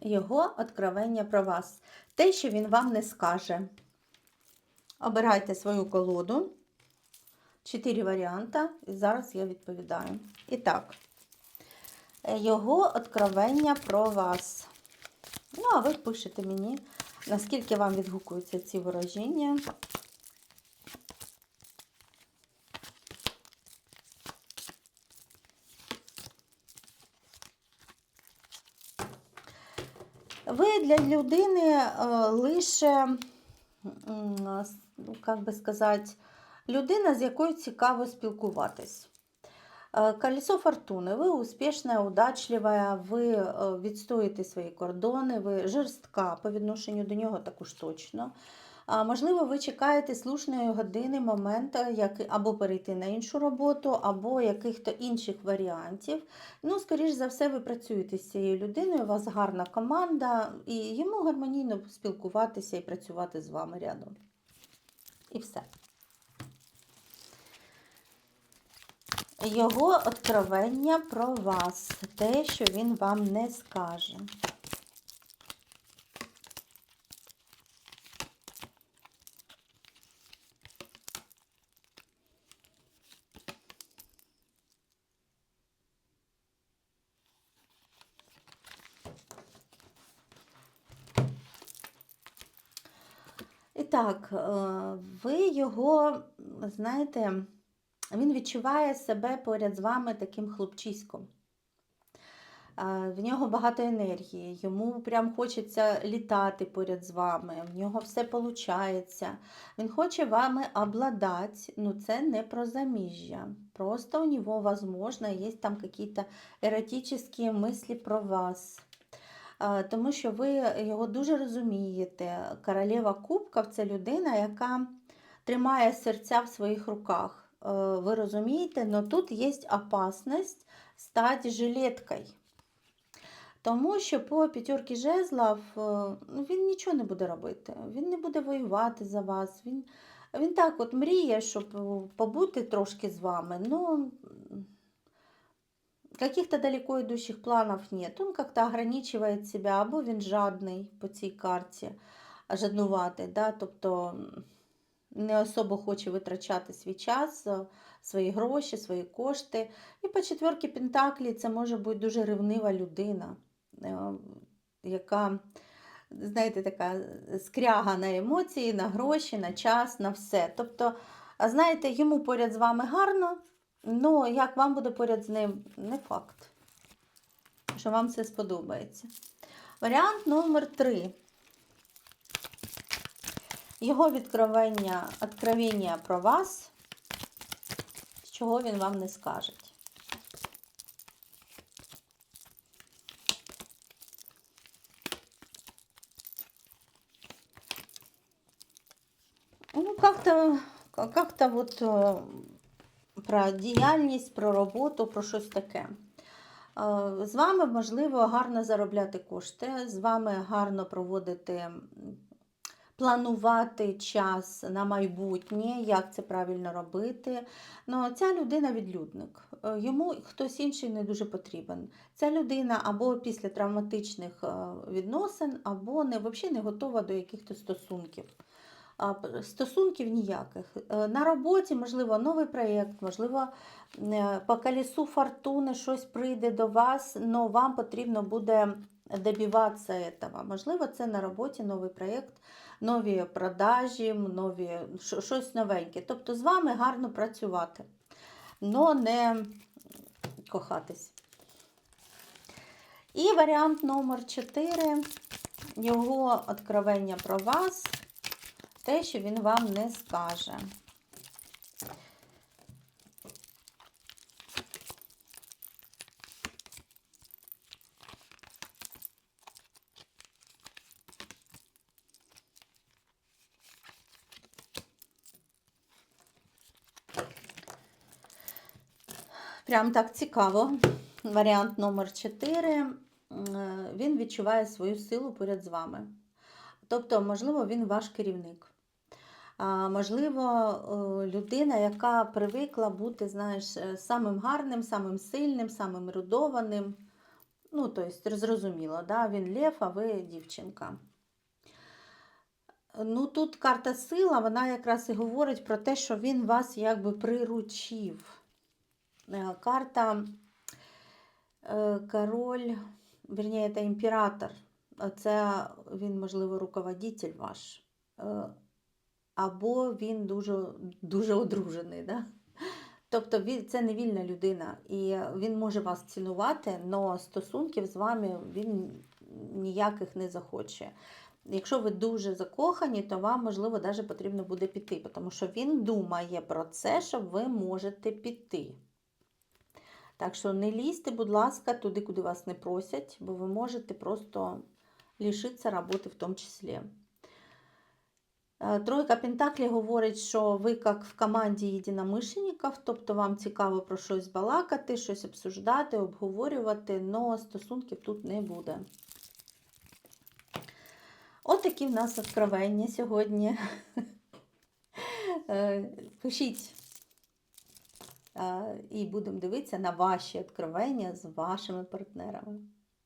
його откровення про вас. Те, що він вам не скаже. Обирайте свою колоду. Чотири варіанти. І зараз я відповідаю. І так, його откровення про вас. Ну, а ви пишете мені, наскільки вам відгукуються ці ворожіння. Ви для людини е, лише, як би сказати, людина, з якою цікаво спілкуватись. Е, Колесо фортуни. Ви успішна, удачлива, ви е, відстоїте свої кордони, ви жорстка по відношенню до нього також точно. Можливо, ви чекаєте слушної години, моменту, як або перейти на іншу роботу, або яких-то інших варіантів. Ну, скоріш за все, ви працюєте з цією людиною, у вас гарна команда, і йому гармонійно спілкуватися і працювати з вами рядом. І все. Його откровення про вас, те, що він вам не скаже. І так, е, ви його, знаєте, він відчуває себе поряд з вами таким хлопчиськом. Е, В нього багато енергії, йому прям хочеться літати поряд з вами, в нього все виходить. Він хоче вами обладати, ну це не про заміжжя. Просто у нього, возможно, є там якісь еротичні мислі про вас. Е, Тому що ви його дуже розумієте. Королева Кубків це людина, яка тримає серця в своїх руках. Е, Ви розумієте, але тут є опасність стати жилеткою. Тому що по п'ятерки жезлів е, ну, він нічого не буде робити. Він не буде воювати за вас. Він, він так от мріє, щоб побути трошки з вами. Ну, каких-то далеко идущих планов нет. Он как-то ограничивает себя, або він жадний по цій карті, жаднуватий, да? тобто не особо хоче витрачати свій час, свої гроші, свої кошти. І по четверки Пентаклі це може бути дуже ревнива людина, е, яка, знаєте, така скряга на емоції, на гроші, на час, на все. Тобто, знаєте, йому поряд з вами гарно, Ну, як вам буде поряд з ним, не факт, що вам це сподобається. Варіант номер три. Його відкровення, откровення про вас, чого він вам не скаже. Ну, как-то, как-то вот э, про діяльність, про роботу, про щось таке. Е, З вами можливо гарно заробляти кошти, з вами гарно проводити, планувати час на майбутнє, як це правильно робити. Ну, ця людина відлюдник. Е, Йому хтось інший не дуже потрібен. Ця людина або після травматичних е, відносин, або не, взагалі не готова до якихось стосунків стосунків ніяких. Е, На роботі, можливо, новий проєкт, можливо, е, по колесу фортуни щось прийде до вас, але вам потрібно буде добиватися цього. Можливо, це на роботі новий проєкт, нові продажі, нові, щось новеньке. Тобто з вами гарно працювати, але не кохатись. І варіант номер 4. Його откровення про вас те, що він вам не скаже. Прям так цікаво. Варіант номер 4. Він відчуває свою силу поряд з вами. Тобто, можливо, він ваш керівник. Можливо, е, людина, яка привикла бути, знаєш, е, самим гарним, самим сильним, самим ерудованим. Ну, тобто, зрозуміло, да? він лев, а ви дівчинка. Ну, тут карта сила, вона якраз і говорить про те, що він вас якби приручив. Е, Карта король, вірніше, це імператор. Це він, можливо, руководитель ваш. Е, Або він дуже, дуже одружений. Да? Тобто це не вільна людина, і він може вас цінувати, але стосунків з вами він ніяких не захоче. Якщо ви дуже закохані, то вам, можливо, навіть потрібно буде піти, тому що він думає про це, що ви можете піти. Так що не лізьте, будь ласка, туди, куди вас не просять, бо ви можете просто лишитися роботи в тому числі. Е, Тройка Пентаклі говорить, що ви як в команді єдиномишленників, тобто вам цікаво про щось балакати, щось обсуждати, обговорювати, але стосунків тут не буде. От такі в нас откровення сьогодні. Е, Пишіть. Е, І будемо дивитися на ваші откровення з вашими партнерами.